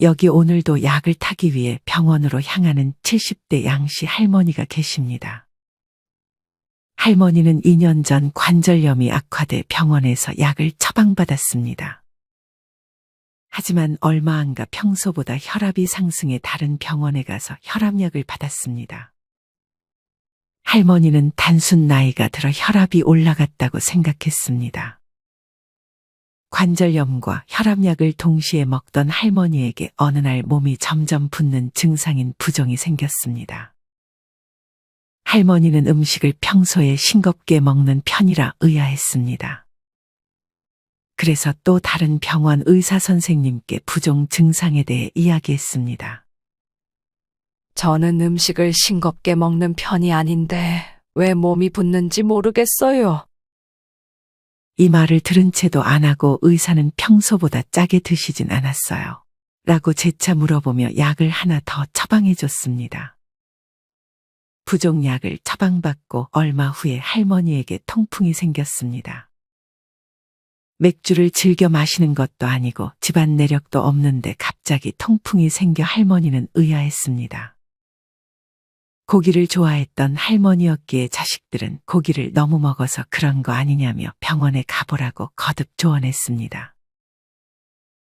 여기 오늘도 약을 타기 위해 병원으로 향하는 70대 양씨 할머니가 계십니다. 할머니는 2년 전 관절염이 악화돼 병원에서 약을 처방받았습니다. 하지만 얼마 안가 평소보다 혈압이 상승해 다른 병원에 가서 혈압약을 받았습니다. 할머니는 단순 나이가 들어 혈압이 올라갔다고 생각했습니다. 관절염과 혈압약을 동시에 먹던 할머니에게 어느 날 몸이 점점 붓는 증상인 부종이 생겼습니다. 할머니는 음식을 평소에 싱겁게 먹는 편이라 의아했습니다. 그래서 또 다른 병원 의사 선생님께 부종 증상에 대해 이야기했습니다. 저는 음식을 싱겁게 먹는 편이 아닌데 왜 몸이 붓는지 모르겠어요. 이 말을 들은 채도 안 하고 의사는 평소보다 짜게 드시진 않았어요. 라고 재차 물어보며 약을 하나 더 처방해 줬습니다. 부종약을 처방받고 얼마 후에 할머니에게 통풍이 생겼습니다. 맥주를 즐겨 마시는 것도 아니고 집안 내력도 없는데 갑자기 통풍이 생겨 할머니는 의아했습니다. 고기를 좋아했던 할머니였기에 자식들은 고기를 너무 먹어서 그런 거 아니냐며 병원에 가보라고 거듭 조언했습니다.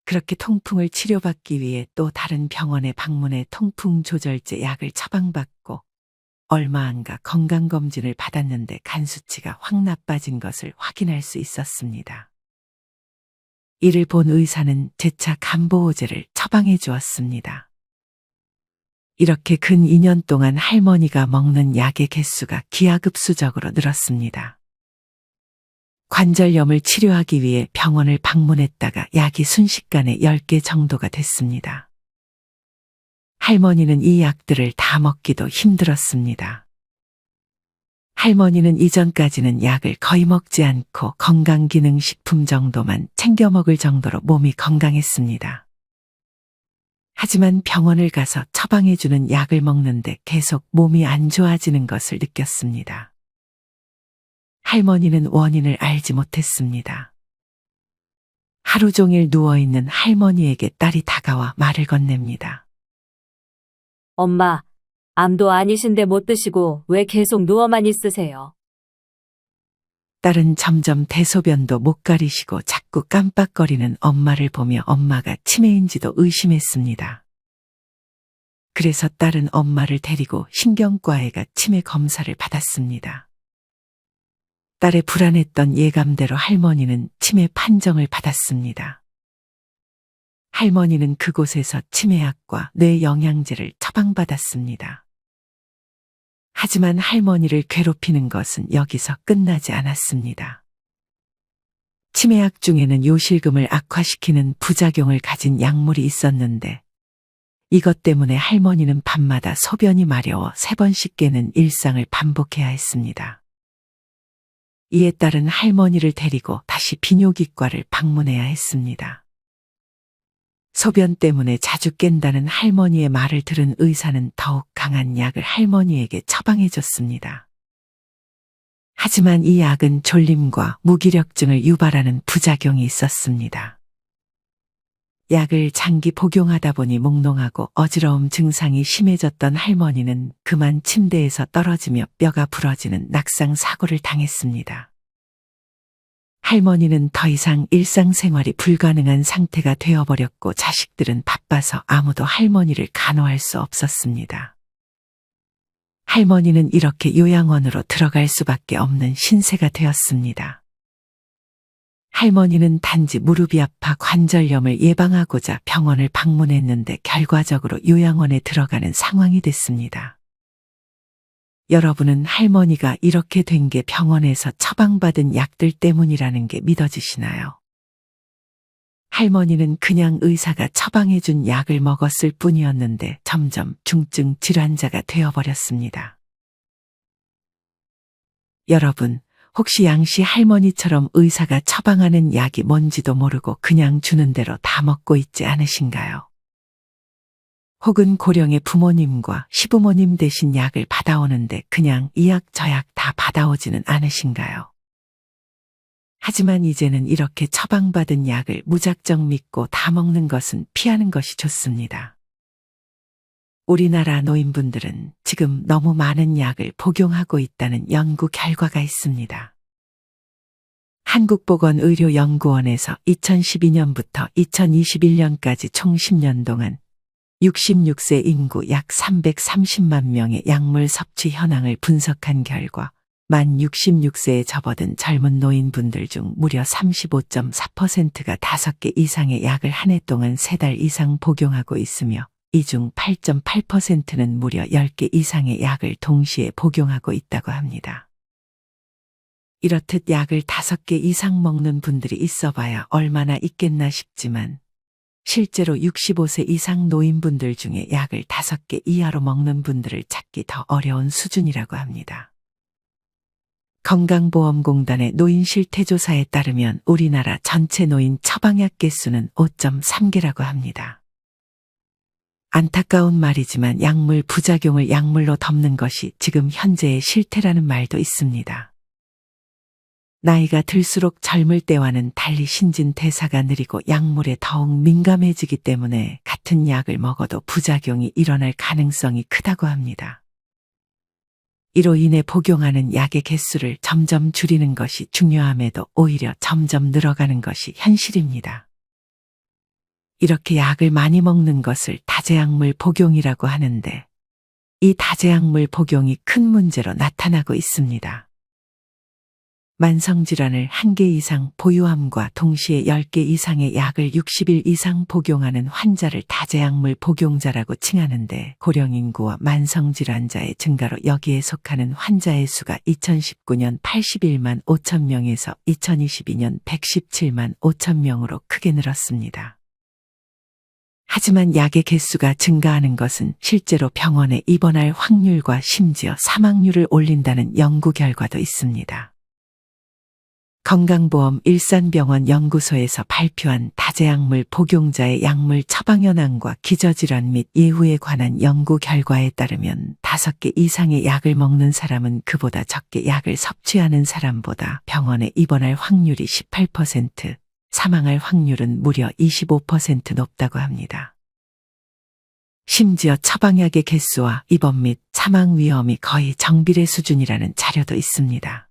그렇게 통풍을 치료받기 위해 또 다른 병원에 방문해 통풍 조절제 약을 처방받고 얼마 안가 건강검진을 받았는데 간 수치가 확 나빠진 것을 확인할 수 있었습니다. 이를 본 의사는 재차 간보호제를 처방해 주었습니다. 이렇게 근 2년 동안 할머니가 먹는 약의 개수가 기하급수적으로 늘었습니다. 관절염을 치료하기 위해 병원을 방문했다가 약이 순식간에 10개 정도가 됐습니다. 할머니는 이 약들을 다 먹기도 힘들었습니다. 할머니는 이전까지는 약을 거의 먹지 않고 건강기능식품 정도만 챙겨 먹을 정도로 몸이 건강했습니다. 하지만 병원을 가서 처방해주는 약을 먹는데 계속 몸이 안 좋아지는 것을 느꼈습니다. 할머니는 원인을 알지 못했습니다. 하루 종일 누워있는 할머니에게 딸이 다가와 말을 건넵니다. 엄마, 암도 아니신데 못 드시고 왜 계속 누워만 있으세요? 딸은 점점 대소변도 못 가리시고 자꾸 깜빡거리는 엄마를 보며 엄마가 치매인지도 의심했습니다. 그래서 딸은 엄마를 데리고 신경과에 가 치매 검사를 받았습니다. 딸의 불안했던 예감대로 할머니는 치매 판정을 받았습니다. 할머니는 그곳에서 치매약과 뇌영양제를 처방받았습니다. 하지만 할머니를 괴롭히는 것은 여기서 끝나지 않았습니다. 치매약 중에는 요실금을 악화시키는 부작용을 가진 약물이 있었는데 이것 때문에 할머니는 밤마다 소변이 마려워 세 번씩 깨는 일상을 반복해야 했습니다. 이에 따른 할머니를 데리고 다시 비뇨기과를 방문해야 했습니다. 소변 때문에 자주 깬다는 할머니의 말을 들은 의사는 더욱 강한 약을 할머니에게 처방해 줬습니다. 하지만 이 약은 졸림과 무기력증을 유발하는 부작용이 있었습니다. 약을 장기 복용하다 보니 몽롱하고 어지러움 증상이 심해졌던 할머니는 그만 침대에서 떨어지며 뼈가 부러지는 낙상 사고를 당했습니다. 할머니는 더 이상 일상생활이 불가능한 상태가 되어버렸고 자식들은 바빠서 아무도 할머니를 간호할 수 없었습니다. 할머니는 이렇게 요양원으로 들어갈 수밖에 없는 신세가 되었습니다. 할머니는 단지 무릎이 아파 관절염을 예방하고자 병원을 방문했는데 결과적으로 요양원에 들어가는 상황이 됐습니다. 여러분은 할머니가 이렇게 된 게 병원에서 처방받은 약들 때문이라는 게 믿어지시나요? 할머니는 그냥 의사가 처방해준 약을 먹었을 뿐이었는데 점점 중증 질환자가 되어버렸습니다. 여러분, 혹시 양씨 할머니처럼 의사가 처방하는 약이 뭔지도 모르고 그냥 주는 대로 다 먹고 있지 않으신가요? 혹은 고령의 부모님과 시부모님 대신 약을 받아오는데 그냥 이 약 저 약 다 받아오지는 않으신가요? 하지만 이제는 이렇게 처방받은 약을 무작정 믿고 다 먹는 것은 피하는 것이 좋습니다. 우리나라 노인분들은 지금 너무 많은 약을 복용하고 있다는 연구 결과가 있습니다. 한국보건의료연구원에서 2012년부터 2021년까지 총 10년 동안 66세 인구 약 330만 명의 약물 섭취 현황을 분석한 결과 만 66세에 접어든 젊은 노인분들 중 무려 35.4%가 5개 이상의 약을 한 해 동안 3달 이상 복용하고 있으며 이 중 8.8%는 무려 10개 이상의 약을 동시에 복용하고 있다고 합니다. 이렇듯 약을 5개 이상 먹는 분들이 있어 봐야 얼마나 있겠나 싶지만 실제로 65세 이상 노인분들 중에 약을 5개 이하로 먹는 분들을 찾기 더 어려운 수준이라고 합니다. 건강보험공단의 노인 실태조사에 따르면 우리나라 전체 노인 처방약 개수는 5.3개라고 합니다. 안타까운 말이지만 약물 부작용을 약물로 덮는 것이 지금 현재의 실태라는 말도 있습니다. 나이가 들수록 젊을 때와는 달리 신진대사가 느리고 약물에 더욱 민감해지기 때문에 같은 약을 먹어도 부작용이 일어날 가능성이 크다고 합니다. 이로 인해 복용하는 약의 개수를 점점 줄이는 것이 중요함에도 오히려 점점 늘어가는 것이 현실입니다. 이렇게 약을 많이 먹는 것을 다제약물 복용이라고 하는데 이 다제약물 복용이 큰 문제로 나타나고 있습니다. 만성질환을 한개 이상 보유함과 동시에 10개 이상의 약을 60일 이상 복용하는 환자를 다제약물 복용자라고 칭하는데 고령인구와 만성질환자의 증가로 여기에 속하는 환자의 수가 2019년 81만 5천 명에서 2022년 117만 5천 명으로 크게 늘었습니다. 하지만 약의 개수가 증가하는 것은 실제로 병원에 입원할 확률과 심지어 사망률을 올린다는 연구 결과도 있습니다. 건강보험 일산병원 연구소에서 발표한 다제약물 복용자의 약물 처방 현황과 기저질환 및 예후에 관한 연구 결과에 따르면 5개 이상의 약을 먹는 사람은 그보다 적게 약을 섭취하는 사람보다 병원에 입원할 확률이 18%, 사망할 확률은 무려 25% 높다고 합니다. 심지어 처방약의 개수와 입원 및 사망 위험이 거의 정비례 수준이라는 자료도 있습니다.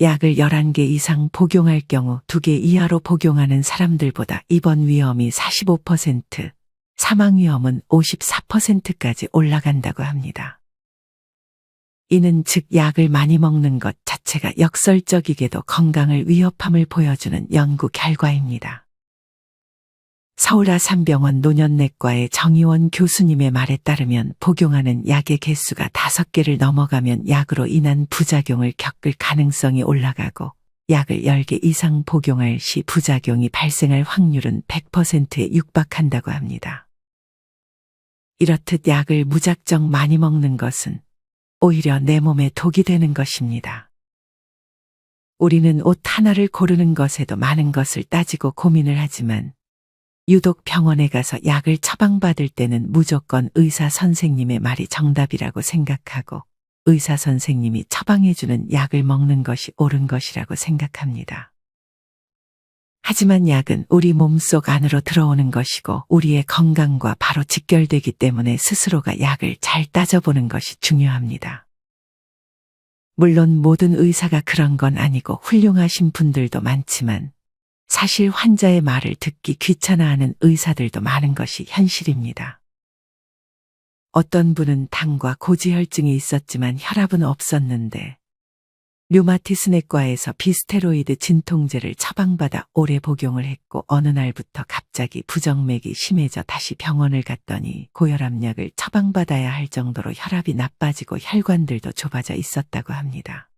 약을 11개 이상 복용할 경우 2개 이하로 복용하는 사람들보다 입원 위험이 45%, 사망 위험은 54%까지 올라간다고 합니다. 이는 즉 약을 많이 먹는 것 자체가 역설적이게도 건강을 위협함을 보여주는 연구 결과입니다. 서울아산병원 노년내과의 정의원 교수님의 말에 따르면 복용하는 약의 개수가 다섯 개를 넘어가면 약으로 인한 부작용을 겪을 가능성이 올라가고 약을 10개 이상 복용할 시 부작용이 발생할 확률은 100%에 육박한다고 합니다. 이렇듯 약을 무작정 많이 먹는 것은 오히려 내 몸에 독이 되는 것입니다. 우리는 옷 하나를 고르는 것에도 많은 것을 따지고 고민을 하지만 유독 병원에 가서 약을 처방받을 때는 무조건 의사 선생님의 말이 정답이라고 생각하고 의사 선생님이 처방해주는 약을 먹는 것이 옳은 것이라고 생각합니다. 하지만 약은 우리 몸속 안으로 들어오는 것이고 우리의 건강과 바로 직결되기 때문에 스스로가 약을 잘 따져보는 것이 중요합니다. 물론 모든 의사가 그런 건 아니고 훌륭하신 분들도 많지만 사실 환자의 말을 듣기 귀찮아하는 의사들도 많은 것이 현실입니다. 어떤 분은 당과 고지혈증이 있었지만 혈압은 없었는데 류마티스 내과에서 비스테로이드 진통제를 처방받아 오래 복용을 했고 어느 날부터 갑자기 부정맥이 심해져 다시 병원을 갔더니 고혈압약을 처방받아야 할 정도로 혈압이 나빠지고 혈관들도 좁아져 있었다고 합니다.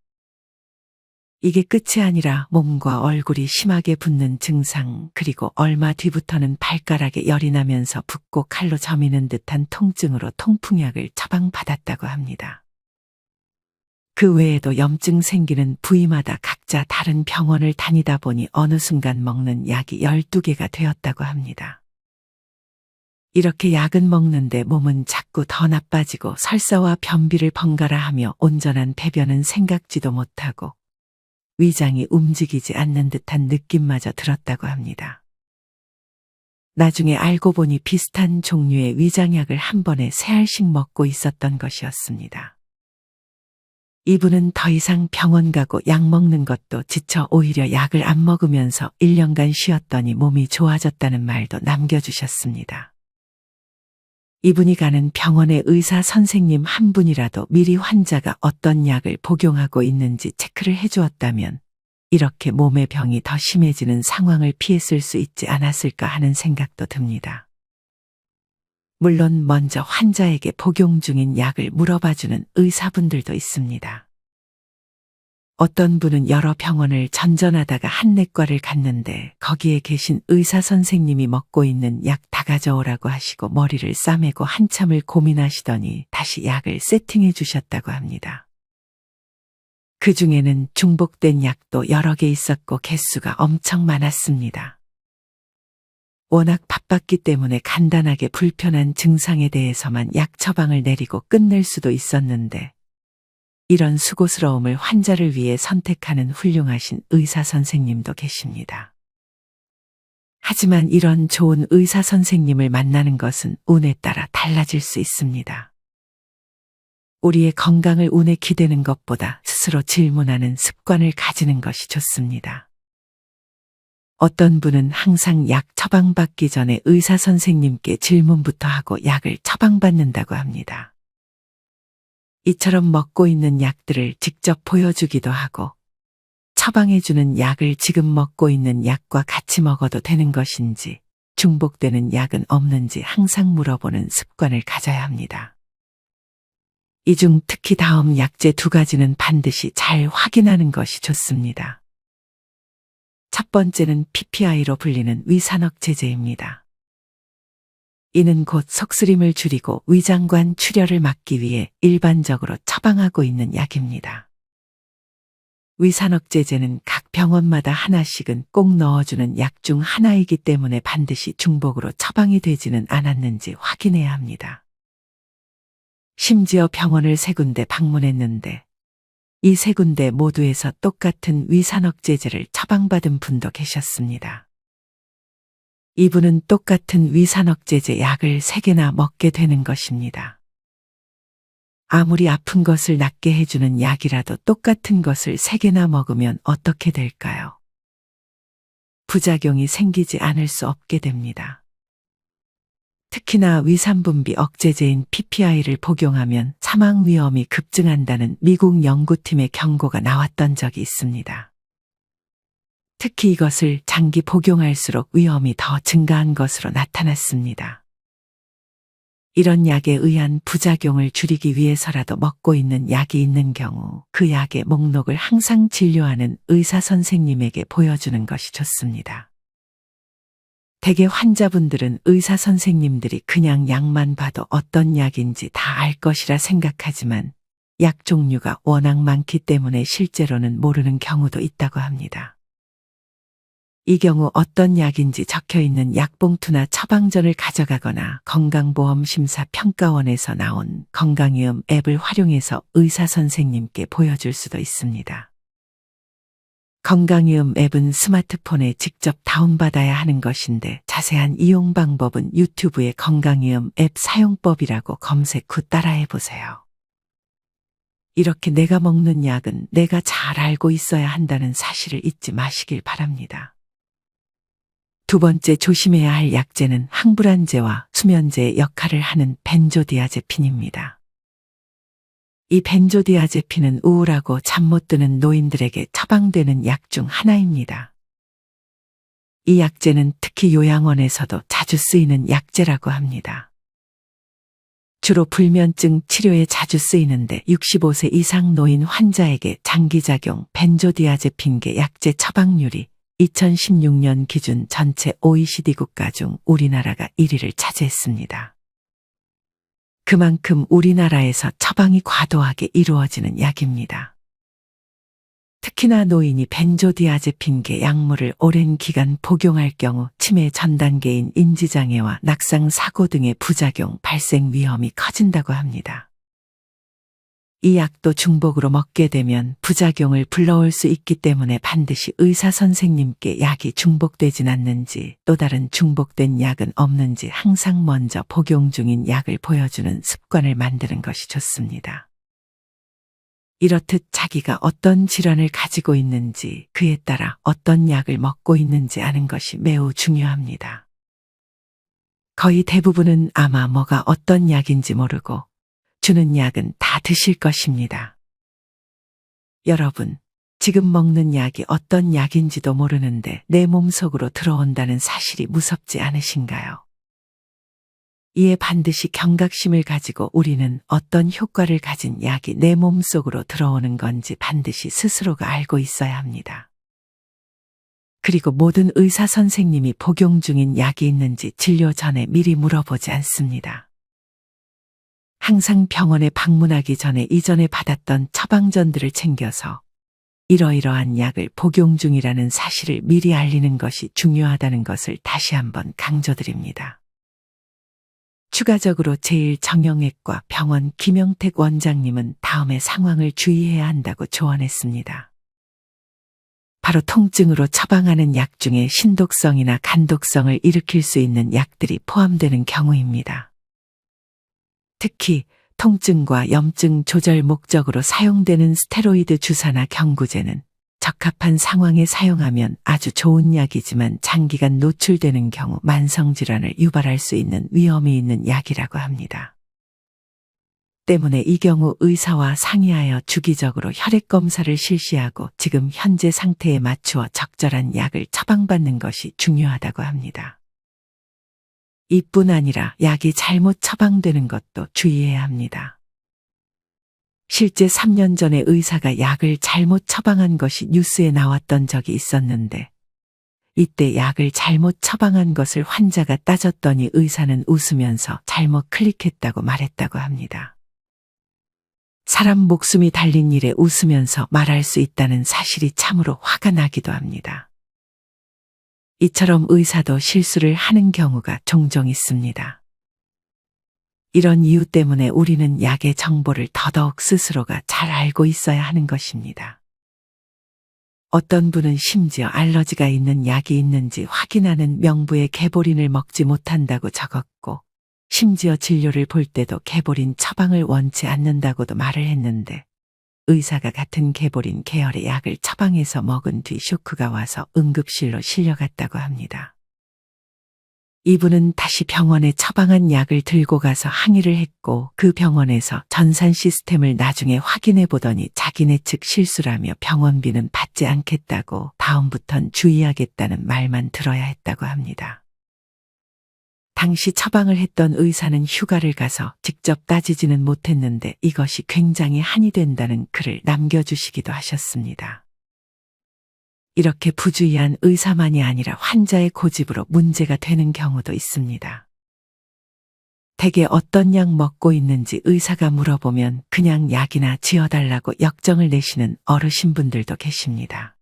이게 끝이 아니라 몸과 얼굴이 심하게 붓는 증상, 그리고 얼마 뒤부터는 발가락에 열이 나면서 붓고 칼로 저미는 듯한 통증으로 통풍약을 처방받았다고 합니다. 그 외에도 염증 생기는 부위마다 각자 다른 병원을 다니다 보니 어느 순간 먹는 약이 12개가 되었다고 합니다. 이렇게 약은 먹는데 몸은 자꾸 더 나빠지고 설사와 변비를 번갈아 하며 온전한 배변은 생각지도 못하고 위장이 움직이지 않는 듯한 느낌마저 들었다고 합니다. 나중에 알고 보니 비슷한 종류의 위장약을 한 번에 세 알씩 먹고 있었던 것이었습니다. 이분은 더 이상 병원 가고 약 먹는 것도 지쳐 오히려 약을 안 먹으면서 1년간 쉬었더니 몸이 좋아졌다는 말도 남겨주셨습니다. 이분이 가는 병원의 의사 선생님 한 분이라도 미리 환자가 어떤 약을 복용하고 있는지 체크를 해주었다면 이렇게 몸의 병이 더 심해지는 상황을 피했을 수 있지 않았을까 하는 생각도 듭니다. 물론 먼저 환자에게 복용 중인 약을 물어봐주는 의사분들도 있습니다. 어떤 분은 여러 병원을 전전하다가 한 내과를 갔는데 거기에 계신 의사 선생님이 먹고 있는 약 다 가져오라고 하시고 머리를 싸매고 한참을 고민하시더니 다시 약을 세팅해 주셨다고 합니다. 그 중에는 중복된 약도 여러 개 있었고 개수가 엄청 많았습니다. 워낙 바빴기 때문에 간단하게 불편한 증상에 대해서만 약 처방을 내리고 끝낼 수도 있었는데 이런 수고스러움을 환자를 위해 선택하는 훌륭하신 의사 선생님도 계십니다. 하지만 이런 좋은 의사 선생님을 만나는 것은 운에 따라 달라질 수 있습니다. 우리의 건강을 운에 기대는 것보다 스스로 질문하는 습관을 가지는 것이 좋습니다. 어떤 분은 항상 약 처방받기 전에 의사 선생님께 질문부터 하고 약을 처방받는다고 합니다. 이처럼 먹고 있는 약들을 직접 보여주기도 하고 처방해주는 약을 지금 먹고 있는 약과 같이 먹어도 되는 것인지 중복되는 약은 없는지 항상 물어보는 습관을 가져야 합니다. 이 중 특히 다음 약제 두 가지는 반드시 잘 확인하는 것이 좋습니다. 첫 번째는 PPI로 불리는 위산억 제제입니다. 이는 곧 속쓰림을 줄이고 위장관 출혈을 막기 위해 일반적으로 처방하고 있는 약입니다. 위산억제제는 각 병원마다 하나씩은 꼭 넣어주는 약 중 하나이기 때문에 반드시 중복으로 처방이 되지는 않았는지 확인해야 합니다. 심지어 병원을 세 군데 방문했는데 이 세 군데 모두에서 똑같은 위산억제제를 처방받은 분도 계셨습니다. 이분은 똑같은 위산억제제 약을 세 개나 먹게 되는 것입니다. 아무리 아픈 것을 낫게 해주는 약이라도 똑같은 것을 세 개나 먹으면 어떻게 될까요? 부작용이 생기지 않을 수 없게 됩니다. 특히나 위산분비 억제제인 PPI를 복용하면 사망 위험이 급증한다는 미국 연구팀의 경고가 나왔던 적이 있습니다. 특히 이것을 장기 복용할수록 위험이 더 증가한 것으로 나타났습니다. 이런 약에 의한 부작용을 줄이기 위해서라도 먹고 있는 약이 있는 경우 그 약의 목록을 항상 진료하는 의사 선생님에게 보여주는 것이 좋습니다. 대개 환자분들은 의사 선생님들이 그냥 약만 봐도 어떤 약인지 다 알 것이라 생각하지만 약 종류가 워낙 많기 때문에 실제로는 모르는 경우도 있다고 합니다. 이 경우 어떤 약인지 적혀 있는 약봉투나 처방전을 가져가거나 건강보험 심사 평가원에서 나온 건강이음 앱을 활용해서 의사 선생님께 보여줄 수도 있습니다. 건강이음 앱은 스마트폰에 직접 다운받아야 하는 것인데 자세한 이용 방법은 유튜브의 건강이음 앱 사용법이라고 검색 후 따라해 보세요. 이렇게 내가 먹는 약은 내가 잘 알고 있어야 한다는 사실을 잊지 마시길 바랍니다. 두 번째 조심해야 할 약제는 항불안제와 수면제의 역할을 하는 벤조디아제핀입니다. 이 벤조디아제핀은 우울하고 잠 못 드는 노인들에게 처방되는 약 중 하나입니다. 이 약제는 특히 요양원에서도 자주 쓰이는 약제라고 합니다. 주로 불면증 치료에 자주 쓰이는데 65세 이상 노인 환자에게 장기작용 벤조디아제핀계 약제 처방률이 2016년 기준 전체 OECD 국가 중 우리나라가 1위를 차지했습니다. 그만큼 우리나라에서 처방이 과도하게 이루어지는 약입니다. 특히나 노인이 벤조디아제핀계 약물을 오랜 기간 복용할 경우 치매 전 단계인 인지장애와 낙상 사고 등의 부작용 발생 위험이 커진다고 합니다. 이 약도 중복으로 먹게 되면 부작용을 불러올 수 있기 때문에 반드시 의사 선생님께 약이 중복되진 않는지 또 다른 중복된 약은 없는지 항상 먼저 복용 중인 약을 보여주는 습관을 만드는 것이 좋습니다. 이렇듯 자기가 어떤 질환을 가지고 있는지 그에 따라 어떤 약을 먹고 있는지 아는 것이 매우 중요합니다. 거의 대부분은 아마 뭐가 어떤 약인지 모르고 주는 약은 다 드실 것입니다. 여러분, 지금 먹는 약이 어떤 약인지도 모르는데 내 몸속으로 들어온다는 사실이 무섭지 않으신가요? 이에 반드시 경각심을 가지고 우리는 어떤 효과를 가진 약이 내 몸속으로 들어오는 건지 반드시 스스로가 알고 있어야 합니다. 그리고 모든 의사 선생님이 복용 중인 약이 있는지 진료 전에 미리 물어보지 않습니다. 항상 병원에 방문하기 전에 이전에 받았던 처방전들을 챙겨서 이러이러한 약을 복용 중이라는 사실을 미리 알리는 것이 중요하다는 것을 다시 한번 강조드립니다. 추가적으로 제1정형외과 병원 김영택 원장님은 다음의 상황을 주의해야 한다고 조언했습니다. 바로 통증으로 처방하는 약 중에 신독성이나 간독성을 일으킬 수 있는 약들이 포함되는 경우입니다. 특히 통증과 염증 조절 목적으로 사용되는 스테로이드 주사나 경구제는 적합한 상황에 사용하면 아주 좋은 약이지만 장기간 노출되는 경우 만성질환을 유발할 수 있는 위험이 있는 약이라고 합니다. 때문에 이 경우 의사와 상의하여 주기적으로 혈액 검사를 실시하고 지금 현재 상태에 맞추어 적절한 약을 처방받는 것이 중요하다고 합니다. 이뿐 아니라 약이 잘못 처방되는 것도 주의해야 합니다. 실제 3년 전에 의사가 약을 잘못 처방한 것이 뉴스에 나왔던 적이 있었는데, 이때 약을 잘못 처방한 것을 환자가 따졌더니 의사는 웃으면서 잘못 클릭했다고 말했다고 합니다. 사람 목숨이 달린 일에 웃으면서 말할 수 있다는 사실이 참으로 화가 나기도 합니다. 이처럼 의사도 실수를 하는 경우가 종종 있습니다. 이런 이유 때문에 우리는 약의 정보를 더더욱 스스로가 잘 알고 있어야 하는 것입니다. 어떤 분은 심지어 알러지가 있는 약이 있는지 확인하는 명부에 개보린을 먹지 못한다고 적었고, 심지어 진료를 볼 때도 개보린 처방을 원치 않는다고도 말을 했는데, 의사가 같은 개보린 계열의 약을 처방해서 먹은 뒤 쇼크가 와서 응급실로 실려갔다고 합니다. 이분은 다시 병원에 처방한 약을 들고 가서 항의를 했고 그 병원에서 전산 시스템을 나중에 확인해 보더니 자기네 측 실수라며 병원비는 받지 않겠다고 다음부턴 주의하겠다는 말만 들어야 했다고 합니다. 당시 처방을 했던 의사는 휴가를 가서 직접 따지지는 못했는데 이것이 굉장히 한이 된다는 글을 남겨주시기도 하셨습니다. 이렇게 부주의한 의사만이 아니라 환자의 고집으로 문제가 되는 경우도 있습니다. 대개 어떤 약 먹고 있는지 의사가 물어보면 그냥 약이나 지어달라고 역정을 내시는 어르신분들도 계십니다.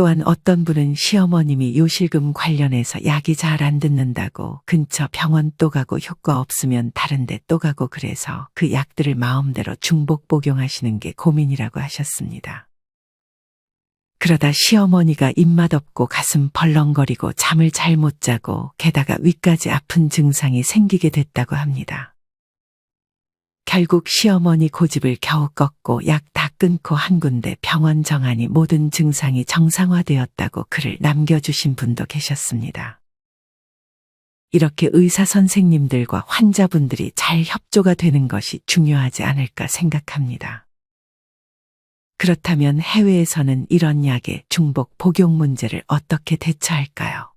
또한 어떤 분은 시어머님이 요실금 관련해서 약이 잘 안 듣는다고 근처 병원 또 가고 효과 없으면 다른데 또 가고 그래서 그 약들을 마음대로 중복 복용하시는 게 고민이라고 하셨습니다. 그러다 시어머니가 입맛 없고 가슴 벌렁거리고 잠을 잘 못 자고 게다가 위까지 아픈 증상이 생기게 됐다고 합니다. 결국 시어머니 고집을 겨우 꺾고 약다 끊고 한 군데 병원 정하니 모든 증상이 정상화되었다고 글을 남겨주신 분도 계셨습니다. 이렇게 의사 선생님들과 환자분들이 잘 협조가 되는 것이 중요하지 않을까 생각합니다. 그렇다면 해외에서는 이런 약의 중복 복용 문제를 어떻게 대처할까요?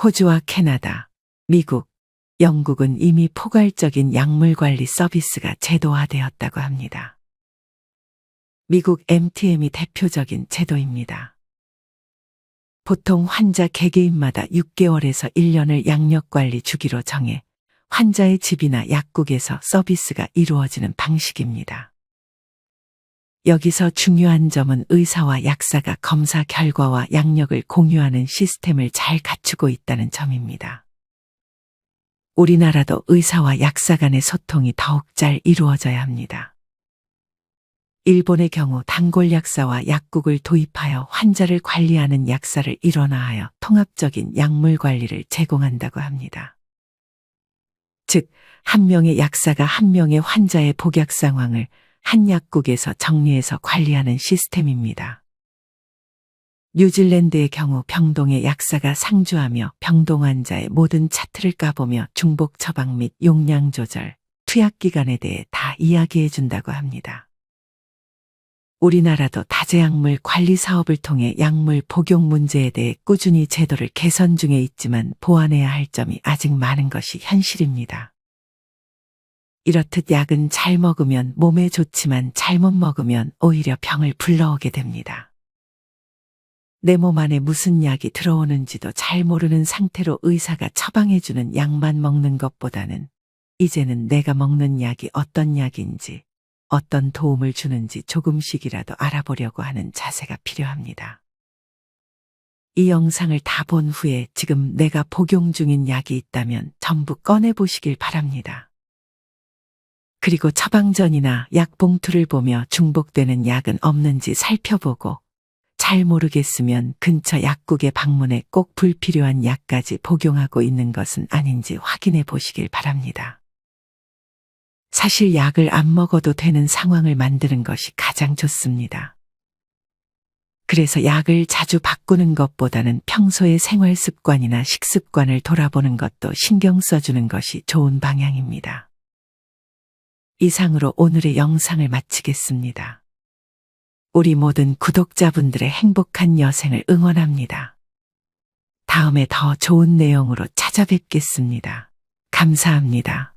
호주와 캐나다, 미국, 영국은 이미 포괄적인 약물 관리 서비스가 제도화되었다고 합니다. 미국 MTM이 대표적인 제도입니다. 보통 환자 개개인마다 6개월에서 1년을 양력 관리 주기로 정해 환자의 집이나 약국에서 서비스가 이루어지는 방식입니다. 여기서 중요한 점은 의사와 약사가 검사 결과와 약력을 공유하는 시스템을 잘 갖추고 있다는 점입니다. 우리나라도 의사와 약사 간의 소통이 더욱 잘 이루어져야 합니다. 일본의 경우 단골 약사와 약국을 도입하여 환자를 관리하는 약사를 일원화하여 통합적인 약물 관리를 제공한다고 합니다. 즉, 한 명의 약사가 한 명의 환자의 복약 상황을 한 약국에서 정리해서 관리하는 시스템입니다. 뉴질랜드의 경우 병동의 약사가 상주하며 병동 환자의 모든 차트를 까보며 중복 처방 및 용량 조절, 투약 기간에 대해 다 이야기해 준다고 합니다. 우리나라도 다제약물 관리 사업을 통해 약물 복용 문제에 대해 꾸준히 제도를 개선 중에 있지만 보완해야 할 점이 아직 많은 것이 현실입니다. 이렇듯 약은 잘 먹으면 몸에 좋지만 잘못 먹으면 오히려 병을 불러오게 됩니다. 내 몸 안에 무슨 약이 들어오는지도 잘 모르는 상태로 의사가 처방해주는 약만 먹는 것보다는 이제는 내가 먹는 약이 어떤 약인지, 어떤 도움을 주는지 조금씩이라도 알아보려고 하는 자세가 필요합니다. 이 영상을 다 본 후에 지금 내가 복용 중인 약이 있다면 전부 꺼내보시길 바랍니다. 그리고 처방전이나 약 봉투를 보며 중복되는 약은 없는지 살펴보고 잘 모르겠으면 근처 약국에 방문해 꼭 불필요한 약까지 복용하고 있는 것은 아닌지 확인해 보시길 바랍니다. 사실 약을 안 먹어도 되는 상황을 만드는 것이 가장 좋습니다. 그래서 약을 자주 바꾸는 것보다는 평소의 생활 습관이나 식습관을 돌아보는 것도 신경 써주는 것이 좋은 방향입니다. 이상으로 오늘의 영상을 마치겠습니다. 우리 모든 구독자분들의 행복한 여생을 응원합니다. 다음에 더 좋은 내용으로 찾아뵙겠습니다. 감사합니다.